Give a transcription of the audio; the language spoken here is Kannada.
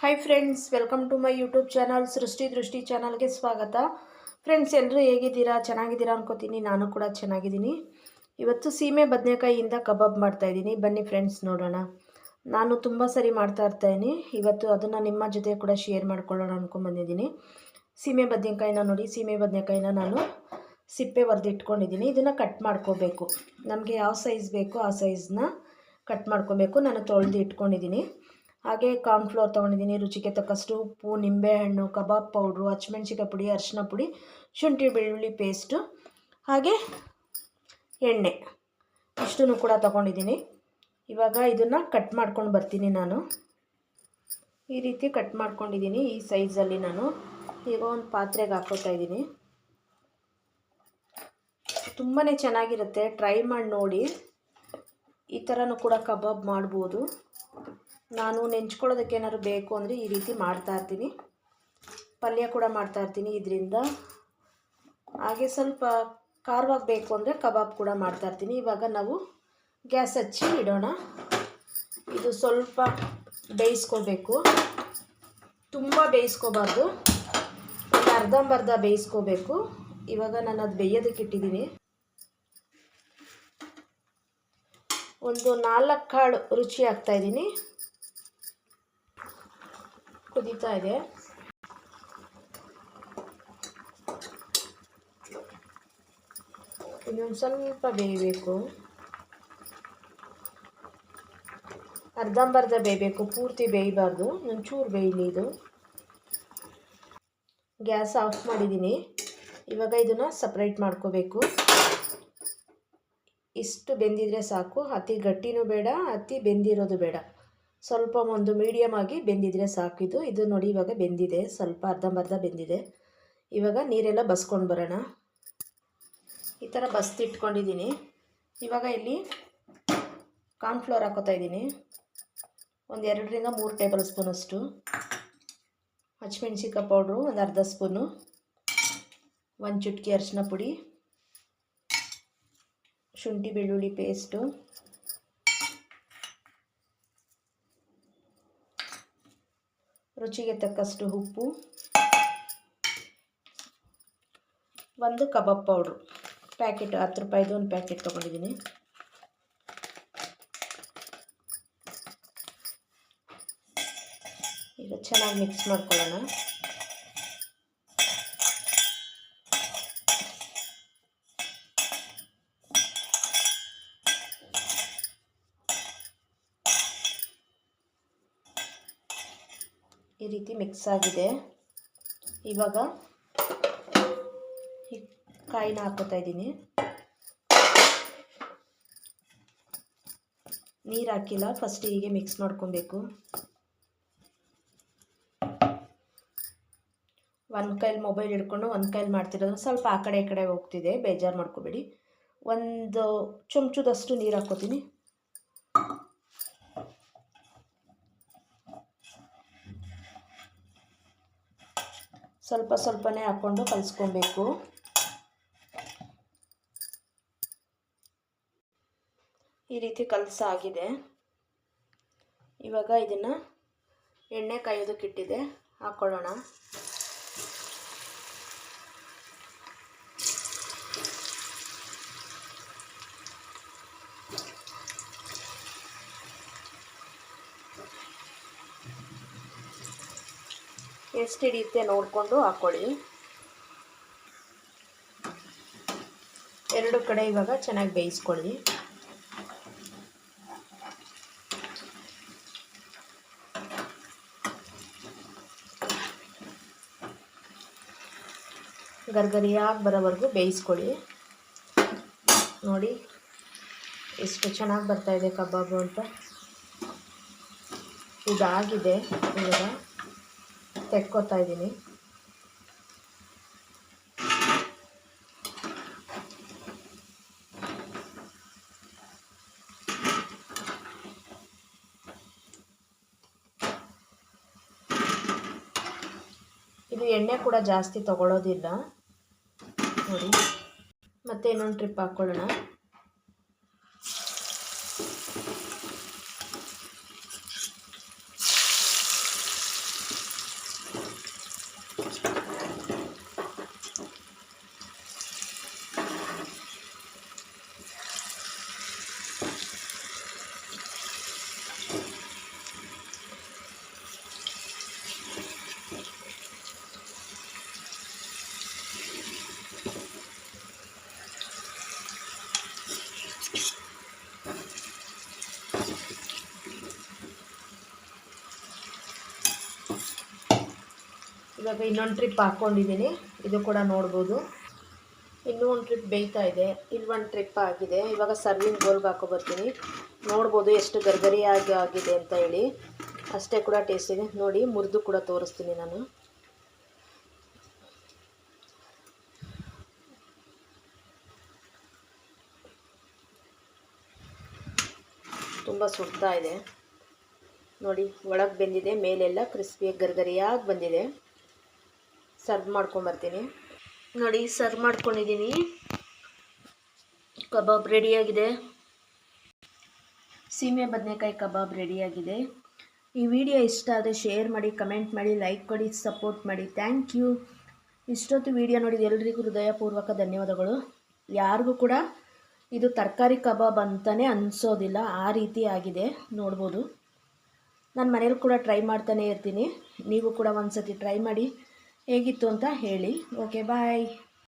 Hi friends welcome to my YouTube channel Srushti Drushti ಚಾನಲ್ಗೆ ಸ್ವಾಗತ. ಫ್ರೆಂಡ್ಸ್ ಎಲ್ಲರೂ ಹೇಗಿದ್ದೀರಾ? ಚೆನ್ನಾಗಿದ್ದೀರಾ ಅನ್ಕೋತೀನಿ. ನಾನು ಕೂಡ ಚೆನ್ನಾಗಿದ್ದೀನಿ. ಇವತ್ತು ಸೀಮೆ ಬದನೆಕಾಯಿಯಿಂದ ಕಬಾಬ್ ಮಾಡ್ತಾಯಿದ್ದೀನಿ ಬನ್ನಿ ಫ್ರೆಂಡ್ಸ್ ನೋಡೋಣ. ನಾನು ತುಂಬ ಸರಿ ಮಾಡ್ತಾ ಇರ್ತಾಯಿದ್ದೀನಿ ಇವತ್ತು ಅದನ್ನು ನಿಮ್ಮ ಜೊತೆ ಕೂಡ ಶೇರ್ ಮಾಡ್ಕೊಳ್ಳೋಣ ಅಂದ್ಕೊಂಬಂದಿದ್ದೀನಿ ಸೀಮೆ ಬದನೆಕಾಯಿನ ನೋಡಿ. ಸೀಮೆ ಬದನೆಕಾಯಿನ ನಾನು ಸಿಪ್ಪೆ ಒರೆದು ಇಟ್ಕೊಂಡಿದ್ದೀನಿ ಇದನ್ನು ಕಟ್ ಮಾಡ್ಕೋಬೇಕು. ನಮಗೆ ಯಾವ ಸೈಜ್ ಬೇಕೋ ಆ ಸೈಜ್ನ ಕಟ್ ಮಾಡ್ಕೋಬೇಕು. ನಾನು ತೊಳೆದು ಇಟ್ಕೊಂಡಿದ್ದೀನಿ. ಹಾಗೆ ಕಾರ್ನ್ಫ್ಲೋರ್ ತೊಗೊಂಡಿದ್ದೀನಿ, ರುಚಿಗೆ ತಕ್ಕಷ್ಟು ಉಪ್ಪು, ನಿಂಬೆಹಣ್ಣು, ಕಬಾಬ್ ಪೌಡ್ರು ಹಚ್ಮೆಣ್ಸಿಕಾಯಿ ಪುಡಿ, ಅರಿಶಿನ ಪುಡಿ, ಶುಂಠಿ, ಬೆಳ್ಳುಳ್ಳಿ ಪೇಸ್ಟು ಹಾಗೆ ಎಣ್ಣೆ. ಇಷ್ಟನ್ನು ಕೂಡ ತೊಗೊಂಡಿದ್ದೀನಿ. ಇವಾಗ ಇದನ್ನು ಕಟ್ ಮಾಡ್ಕೊಂಡು ಬರ್ತೀನಿ ನಾನು. ಈ ರೀತಿ ಕಟ್ ಮಾಡ್ಕೊಂಡಿದ್ದೀನಿ ಈ ಸೈಜಲ್ಲಿ ನಾನು. ಈಗ ಒಂದು ಪಾತ್ರೆಗೆ ಹಾಕೋತಾ ಇದ್ದೀನಿ. ತುಂಬಾ ಚೆನ್ನಾಗಿರುತ್ತೆ. ಟ್ರೈ ಮಾಡಿ ನೋಡಿ. ಈ ಥರನೂ ಕೂಡ ಕಬಾಬ್ ಮಾಡ್ಬೋದು. ನಾನು ನೆಂಚ್ಕೊಳ್ಳೋದಕ್ಕೆ ಏನಾದ್ರು ಬೇಕು ಅಂದರೆ ಈ ರೀತಿ ಮಾಡ್ತಾಯಿರ್ತೀನಿ ಪಲ್ಯ ಕೂಡ ಮಾಡ್ತಾಯಿರ್ತೀನಿ ಇದರಿಂದ. ಹಾಗೆ ಸ್ವಲ್ಪ ಖಾರವಾಗಿ ಬೇಕು ಅಂದರೆ ಕಬಾಬ್ ಕೂಡ ಮಾಡ್ತಾಯಿರ್ತೀನಿ ಇವಾಗ ನಾವು ಗ್ಯಾಸ್ ಹಚ್ಚಿ ಇಡೋಣ. ಇದು ಸ್ವಲ್ಪ ಬೇಯಿಸ್ಕೋಬೇಕು. ತುಂಬ ಬೇಯಿಸ್ಕೋಬಾರ್ದು. ಒಂದು ಅರ್ಧಂಬರ್ಧ ಬೇಯಿಸ್ಕೋಬೇಕು. ಇವಾಗ ನಾನು ಅದು ಬೇಯೋದಕ್ಕೆ ಇಟ್ಟಿದ್ದೀನಿ. ಒಂದು ನಾಲ್ಕು ಕಾಳು ರುಚಿ ಹಾಕ್ತಾಯಿದ್ದೀನಿ ಕುದೀತಾ ಇದೆ. ಇನ್ನೊಂದು ಸ್ವಲ್ಪ ಬೇಯಬೇಕು. ಅರ್ಧಂಬರ್ಧ ಬೇಯಬೇಕು, ಪೂರ್ತಿ ಬೇಯಬಾರ್ದು. ಒಂಚೂರು ಬೇಯಲಿ ಇದು. ಗ್ಯಾಸ್ ಆಫ್ ಮಾಡಿದ್ದೀನಿ ಇವಾಗ ಇದನ್ನು ಸಪ್ರೇಟ್ ಮಾಡ್ಕೋಬೇಕು. ಇಷ್ಟು ಬೆಂದಿದ್ರೆ ಸಾಕು. ಅತಿ ಗಟ್ಟಿನೂ ಬೇಡ, ಅತಿ ಬೆಂದಿರೋದು ಬೇಡ. ಸ್ವಲ್ಪ ಒಂದು ಮೀಡಿಯಮ್ ಆಗಿ ಬೆಂದಿದ್ರೆ ಸಾಕಿದು ಇದು. ನೋಡಿ ಇವಾಗ ಬೆಂದಿದೆ. ಸ್ವಲ್ಪ ಅರ್ಧಂಬರ್ಧ ಬೆಂದಿದೆ. ಇವಾಗ ನೀರೆಲ್ಲ ಬಸ್ಕೊಂಡು ಬರೋಣ. ಈ ಥರ ಬಸ್ತಿಟ್ಕೊಂಡಿದ್ದೀನಿ ಇವಾಗ ಇಲ್ಲಿ ಕಾರ್ನ್ಫ್ಲೋರ್ ಹಾಕೋತಾ ಇದ್ದೀನಿ. ಒಂದು ಎರಡರಿಂದ ಮೂರು ಟೇಬಲ್ ಸ್ಪೂನಷ್ಟು ಹಚ್ಮೆಣ್ಸಿಕಾಯಿ ಪೌಡ್ರು ಒಂದು ಅರ್ಧ ಸ್ಪೂನು ಒಂದು ಚುಟ್ಕಿ ಅರಿಶಿನ ಪುಡಿ. ಶುಂಠಿ ಬೆಳ್ಳುಳ್ಳಿ ಪೇಸ್ಟು ರುಚಿಗೆ ತಕ್ಕಷ್ಟು ಉಪ್ಪು, ಒಂದು ಕಬಾಬ್ ಪೌಡ್ರು. ಪ್ಯಾಕೆಟ್, ಹತ್ತು ರೂಪಾಯಿದು ಒಂದು ಪ್ಯಾಕೆಟ್ ತೊಗೊಂಡಿದ್ದೀನಿ. ಈಗ ಚೆನ್ನಾಗಿ ಮಿಕ್ಸ್ ಮಾಡ್ಕೊಳ್ಳೋಣ. ಈ ರೀತಿ ಮಿಕ್ಸ್ ಆಗಿದೆ. ಇವಾಗ ಈ ಕಾಯಿನ ಹಾಕೋತಾ ಇದ್ದೀನಿ. ನೀರು ಹಾಕಿಲ್ಲ ಫಸ್ಟ್ ಹೀಗೆ ಮಿಕ್ಸ್ ಮಾಡ್ಕೊಬೇಕು. ಒಂದು ಕೈಲಿ ಮೊಬೈಲ್ ಹಿಡ್ಕೊಂಡು ಒಂದು ಕೈಲಿ ಮಾಡ್ತಿರೋದು. ಸ್ವಲ್ಪ ಆ ಕಡೆ ಈ ಕಡೆ ಹೋಗ್ತಿದೆ, ಬೇಜಾರು ಮಾಡ್ಕೋಬೇಡಿ. ಒಂದು ಚಮಚದಷ್ಟು ನೀರು ಹಾಕ್ಕೋತೀನಿ. ಸ್ವಲ್ಪ ಸ್ವಲ್ಪನೇ ಹಾಕ್ಕೊಂಡು ಕಲಿಸ್ಕೊಬೇಕು. ಈ ರೀತಿ ಕಲಸ ಆಗಿದೆ ಇವಾಗ ಇದನ್ನು ಎಣ್ಣೆ ಕಾಯೋದಕ್ಕಿಟ್ಟಿದೆ ಹಾಕ್ಕೊಳ್ಳೋಣ ಎಷ್ಟು ಹಿಡಿಯುತ್ತೆ ನೋಡಿಕೊಂಡು ಹಾಕ್ಕೊಳ್ಳಿ ಎರಡು ಕಡೆ ಇವಾಗ ಚೆನ್ನಾಗಿ ಬೇಯಿಸ್ಕೊಳ್ಳಿ. ಗರ್ಗರಿಯಾಗಿ ಬರೋವರೆಗೂ ಬೇಯಿಸ್ಕೊಳ್ಳಿ. ನೋಡಿ ಎಷ್ಟು ಚೆನ್ನಾಗಿ ಬರ್ತಾಯಿದೆ ಕಬಾಬು ಅಂತ. ಇದಾಗಿದೆ ಇವಾಗ. ತೆಕ್ಕೋತಾ ಇದ್ದೀನಿ. ಇದು ಎಣ್ಣೆ ಕೂಡ ಜಾಸ್ತಿ ತಗೊಳ್ಳೋದಿಲ್ಲ ನೋಡಿ ಮತ್ತೆ ಇನ್ನೊಂದು ಟ್ರಿಪ್ ಹಾಕ್ಕೊಳ್ಳೋಣ ಇವಾಗ ಇನ್ನೊಂದು ಟ್ರಿಪ್ ಹಾಕ್ಕೊಂಡಿದ್ದೀನಿ ಇದು ಕೂಡ ನೋಡ್ಬೋದು. ಇನ್ನೂ ಒಂದು ಟ್ರಿಪ್ ಬೇಯ್ತಾ ಇದೆ. ಇಲ್ಲಿ ಒಂದು ಟ್ರಿಪ್ ಆಗಿದೆ. ಇವಾಗ ಸರ್ವಿಂಗ್ ಬೋಲ್ಗೆ ಹಾಕೋಬರ್ತೀನಿ ನೋಡ್ಬೋದು ಎಷ್ಟು ಗರ್ಗರಿಯಾಗಿ ಆಗಿದೆ ಅಂತ ಹೇಳಿ. ಅಷ್ಟೇ ಕೂಡ ಟೇಸ್ಟ್ ಇದೆ. ನೋಡಿ, ಮುರಿದು ಕೂಡ ತೋರಿಸ್ತೀನಿ ನಾನು. ತುಂಬ ಸುಡ್ತಾ ಇದೆ. ನೋಡಿ, ಒಳಗೆ ಬೆಂದಿದೆ, ಮೇಲೆಲ್ಲ ಕ್ರಿಸ್ಪಿಯಾಗಿ ಗರ್ಗರಿಯಾಗಿ ಬಂದಿದೆ. ಸರ್ವ್ ಮಾಡ್ಕೊಂಬರ್ತೀನಿ ನೋಡಿ, ಸರ್ವ್ ಮಾಡ್ಕೊಂಡಿದ್ದೀನಿ ಕಬಾಬ್ ರೆಡಿಯಾಗಿದೆ ಸೀಮೆ ಬದನೆಕಾಯಿ ಕಬಾಬ್ ರೆಡಿಯಾಗಿದೆ ಈ ವಿಡಿಯೋ ಇಷ್ಟ ಆದರೆ ಶೇರ್ ಮಾಡಿ ಕಮೆಂಟ್ ಮಾಡಿ ಲೈಕ್ ಕೊಡಿ ಸಪೋರ್ಟ್ ಮಾಡಿ. ಥ್ಯಾಂಕ್ ಯು ಇಷ್ಟೊತ್ತು ವಿಡಿಯೋ ನೋಡಿದ ಎಲ್ರಿಗೂ ಹೃದಯಪೂರ್ವಕ ಧನ್ಯವಾದಗಳು. ಯಾರಿಗೂ ಕೂಡ ಇದು ತರಕಾರಿ ಕಬಾಬ್ ಅಂತಲೇ ಅನಿಸೋದಿಲ್ಲ. ಆ ರೀತಿ ಆಗಿದೆ. ನೋಡ್ಬೋದು. ನಾನು ಮನೇಲಿ ಕೂಡ ಟ್ರೈ ಮಾಡ್ತಾನೆ ಇರ್ತೀನಿ. ನೀವು ಕೂಡ ಒಂದು ಸತಿ ಟ್ರೈ ಮಾಡಿ. ಹೇಗಿತ್ತು ಅಂತ ಹೇಳಿ. Okay bye